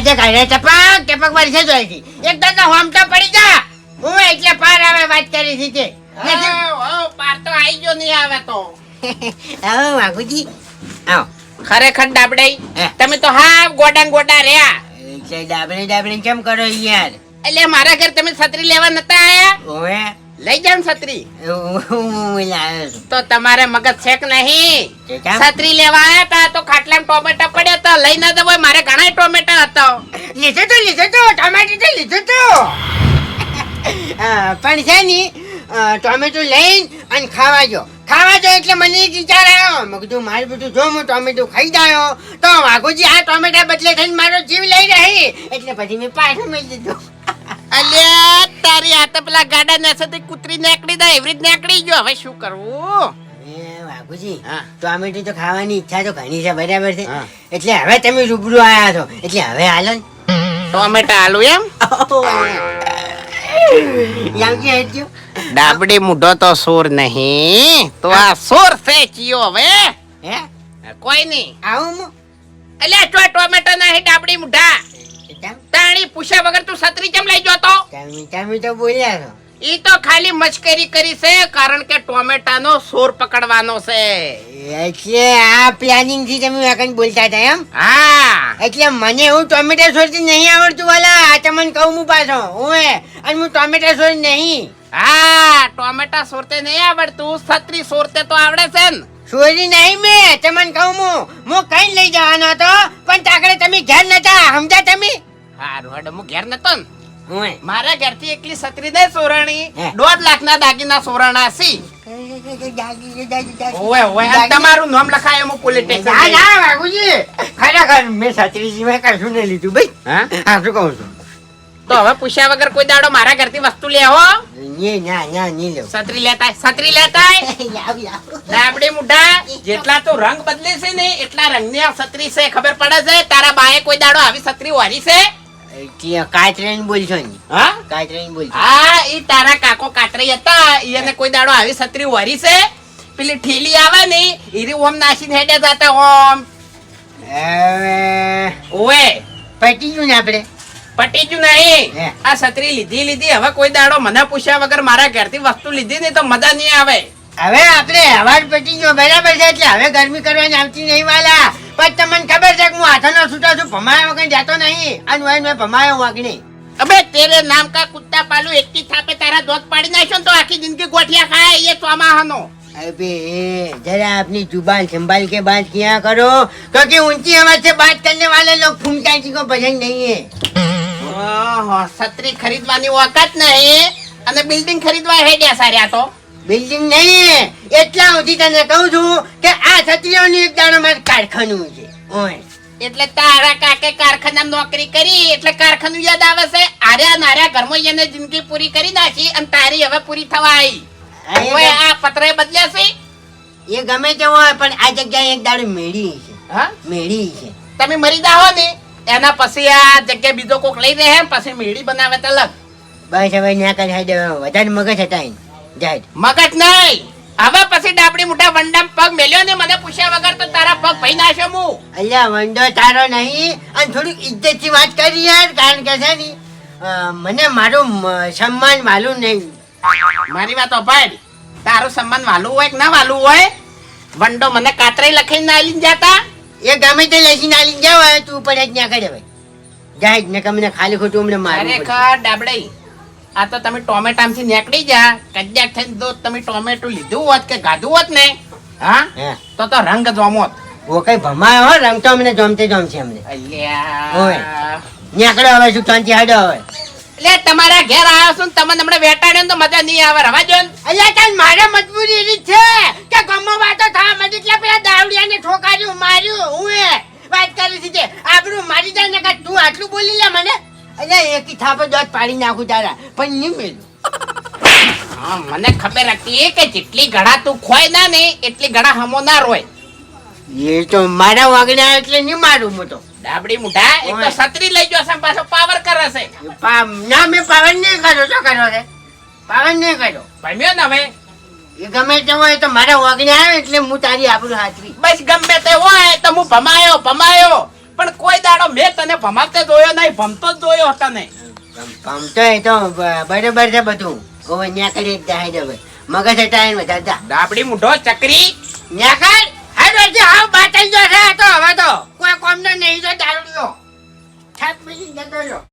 આજે કાઢે ટપક ટપક વર્ષે જોઈ હતી એકદમ તો હોમટા પડી જા. હું એટલે પાર આવે વાત કરી હતી તે. પાર તો આવી ગયો નહીં આવે તો. આવો વાઘુજી આવો. ખરેખર ડાબડાઈ તમે તો હા ગોડા ગોડા રહ્યા. એટલે ડાબડે ડાબડે કેમ કરો યાર? એટલે મારા ઘર તમે છત્રી લેવા નતા આયા? ઓએ લઈ જાવ છત્રી. તો તમારે મગજ છેક નહીં. છત્રી લેવા આયા તા તો ખાટલા ટોમેટા પડ્યા તા લઈ ના જવાય. મારે ઘણા ટોમેટા લીધું તો લીધું તો ટોમેટો તો લીધું તો. પણ છે ને ટોમેટો લઈને અને ખાવા જો ખાવા જો એટલે મને એક વિચાર આવ્યો. મેં કીધું મારું બધું જો હું ટોમેટો ખાઈ જાયો તો વાઘુજી આ ટોમેટા બદલે થઈને મારો જીવ લઈ રહી. એટલે પછી મેં પાછું મેળ દીધું અલ્યા તારી આ તો પેલા ગાડા ને કૂતરી નીકળી દા એવી રીત નીકળી ગયો. હવે શું કરવું? એ વાઘુજી હા. ટોમેટો તો ખાવાની ઈચ્છા તો ઘણી છે બરાબર છે. એટલે હવે તમે રૂબરૂ આયા છો. એટલે હવે હાલો ને. ટોમેટા આલુ એમ? ડાબડી મુઢો તો સોર નહીં. તો આ સોર છે ચિયો હવે. હે? કોઈ નહીં. આવું અલ્યા ચો ટોમેટો નહીં ડાબડી મુઢા? તાણી પૂછ્યા વગર તું છત્રી કેમ લઈ જતો તમે તમે તો બોલ્યા છો ઈ તો ખાલી મશ્કરી કરી છે કારણ કે ટોમેટાનો સોર પકડવાનો છે. એટલે આ પ્લાનિંગથી તમે વાકણ બોલતા હતા એમ? હા. એટલે મને હું ટોમેટા થી નહીં આવડતું વાલા આ તમને કહું હું પાછો. હું અને હું ટોમેટા સોર નહીં. હા ટોમેટા સોરતે નહીં આવડતું છત્રી સોરતે તો આવડે છે ને. છોડી નહીં મેં તમને કહું હું. હું કઈ લઈ જવાનો હતો પણ તાકડે તમે ઘેર નતા સમજ્યા તમે? હારું હેડો હું ઘેર નતો ને. મારા ઘરથી એકલી સત્રી દે સોરણી. દોઢ દોઢ લાખના દાગીના સોરણા સી ઓય ઓય તમારું નામ લખાય એમ પોલીસ ના સ્ટેશન ના વાઘુજી. ખરેખર મેં છત્રીજી મેં કશું નહીં લીધું ભાઈ. હા? હા શું કહું છું? તો હવે પૂછ્યા વગર કોઈ દાડો મારા ઘરથી વસ્તુ લેવો ની ના ના છત્રી લેતા છત્રી લેતા મુઢા જેટલા તો રંગ બદલે છે ને એટલા રંગની આ છત્રી છે ખબર પડે છે? તારા બાએ કોઈ દાડો આવી છત્રી વારી છે? કાચરાઈને બોલશો ને. હા? કાચરાઈને બોલશો. હા એ તારા કાકો કાતરી હતા. એને કોઈ દાડો આવી છત્રી વારી છે? પેલી ઠીલી આવે ને ઈરી ઓમ નાસીને હેડે જાતા ઓમ. ઓએ પટી ગયું ને આપણે પટી જ નહીં હે. આ છત્રી લીધી લીધી હવે કોઈ દાડો મને પૂછ્યા વગર મારા ઘરથી વસ્તુ લીધી ને તો મજા નહીં આવે હવે આપણે અવાજ પટી ગયો બરાબર છે એટલે હવે ગરમી કરવાની આવતી નહીં વાલા પણ તમને ખબર છે કે હું હાથોનો છૂટો છું ભમાયો વગર જાતો નહીં અને હવે મેં ભમાયો વાગણી અબે તેરે નામ કા કુત્તા પાલુ એકથી થાપે તારા દોત પાડી નાખ્યો ને તો આખી જિંદગી ગોઠિયા ખાય એ ચોમાહાનો अबे जरा अपनी जुबान संभाल के बात किया करो क्योंकि ऊंची आवाज से बात करने वाले लोग फूमता जी को पसंद नहीं है ઓહો, છત્રી ખરીદવાની ઓકાત નહીં. અને બિલ્ડિંગ ખરીદવા હેડ્યા સાર્યા તો. બિલ્ડિંગ નહીં. એટલા સુધી તને કહું છું કે આ છત્રીઓની એક દાડો મારે કારખાનું છે. એટલે તારા કાકે કારખાના નોકરી કરી એટલે કારખાનું યાદ આવે છે? આર્યા નાર્યા ઘરમાં એને જિંદગી પૂરી કરી નાખી અને તારી હવે પૂરી થવા આવી હવે આ પત્ર બદલ્યા છે? એ ગમે તેવો હોય પણ આ જગ્યાએ એક દાડો મેળી છે. હા? મેળી છે. તમે મરી જાઓ ને. એના પછી આ જગ્યાએ બીજો કોક લઈ દે રહે પછી મેળી બનાવે તલક બસ હવે ત્યાં કરી દેવા. વધારે મગજ હતા જાય મગજ નહીં. હવે પછી ડાબડી મોટા વંડામ પગ મેલ્યો ને મને પૂછ્યા વગર તો તારા પગ ભાઈ નાખ્યો હું અલ્યા વંડો તારો નહીં. અને થોડીક ઇજ્જતથી વાત કરી યાર કારણ કે છે ને મને મારું સન્માન માલું નહીં. મારી વાત ભાઈ તારું સન્માન વાલું હોય કે ના વાલું હોય? વંડો મને કાતરે લખીને ના આલીને જાતા? એ ગમે તે લસીને આલી જાવ હવે તું ઉપર જ ત્યાં કરે ભાઈ જાય ને કમને ખાલી ખોટું અમને મારે ખા ડાબડઈ. આ તો તમે ટોમેટામાંથી નીકળી જા. કદાચ થઈને જો તમે ટોમેટું લીધું હોત કે ગાધું હોત ને હા? તો તો રંગ જોમોત ઓ કઈ ભમાયો હો રમતો અમને જમતે જમશે અમને. અલ્યા. નીકળો હવે શું શાંતિ હાડો હવે. એટલે તમારા ઘેર આવ્યો છું ને તમને હમણાં વેટાડ્યો તો મજા નહીં આવે. રવા જો. અલ્યા તાર મારે મજબૂરી એવી છે કે ગમો વાતો થવા મને એટલે પેલા દાવડિયાને ઠોકાર્યું માર્યું હું એ વાત કરી છે તે આબરૂ મારી જાય ને તું આટલું બોલી લે મને. અલ્યા એકી થાપો દોત પાડી નાખું તારા. પણ નહીં મેલું. હા, મને ખબર હતી કે જેટલી ઘડા તું ખોય ના ને એટલી ઘડા હમો ના રોય. એ તો મારા વાગણા એટલે નહીં મારું મોટો ડાબડી મુઢા એક તો છત્રી લઈ ને પાછો પાવર કરે છે. ના મેં પાવન નહીં કર્યો શું કર્યો છે? પાવન નહીં કર્યો. ભમ્યો ને હવે? એ ગમે તે હોય તો મારા વગને આવે એટલે હું તારી આબરૂ હાથરી બસ ગમે તે હોય તો હું ભમાયો ભમાયો. પણ કોઈ દાડો મેં તને ભમાવતે જોયો નહીં ભમતો જ જોયો તને ભમતો એ તો બરોબર છે બધું. હવે ન્યા કરી જાય મગજ હટાવીને બધા જા. ડાબડી મુઢો ચકરી. ન્યા કર. બાટલ જો છે તો હવે તો. કોઈ કોમનો નહીં તો લો છાપ મેલીને જતો રહ્યો